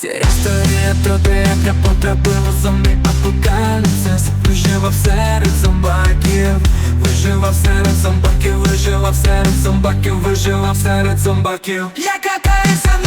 Ця історія про те, як я потрапив у зомбі апокаліпсис. Виживав серед зомбаків Виживав серед зомбаків, виживав серед зомбаків, виживав серед зомбаків. Я катаюся на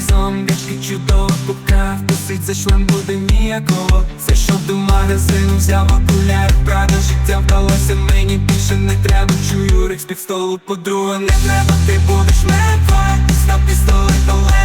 ці зомбішки чудово покрав вкусить за шлем буде ніякого. Все, що до магазину взяв окуляр Правда життя вдалося мені більше не треба. Чую рик з під столу подруга Не треба, ти будеш мертва. Став пістолет, але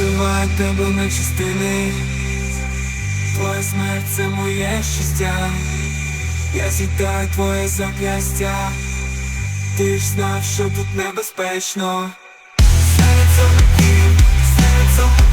розсилає тебе на частини, твоя смерть це моє щастя, я зітаю твоє зап'ястя, ти ж знав, що тут небезпечно, серед зорників, серед зорників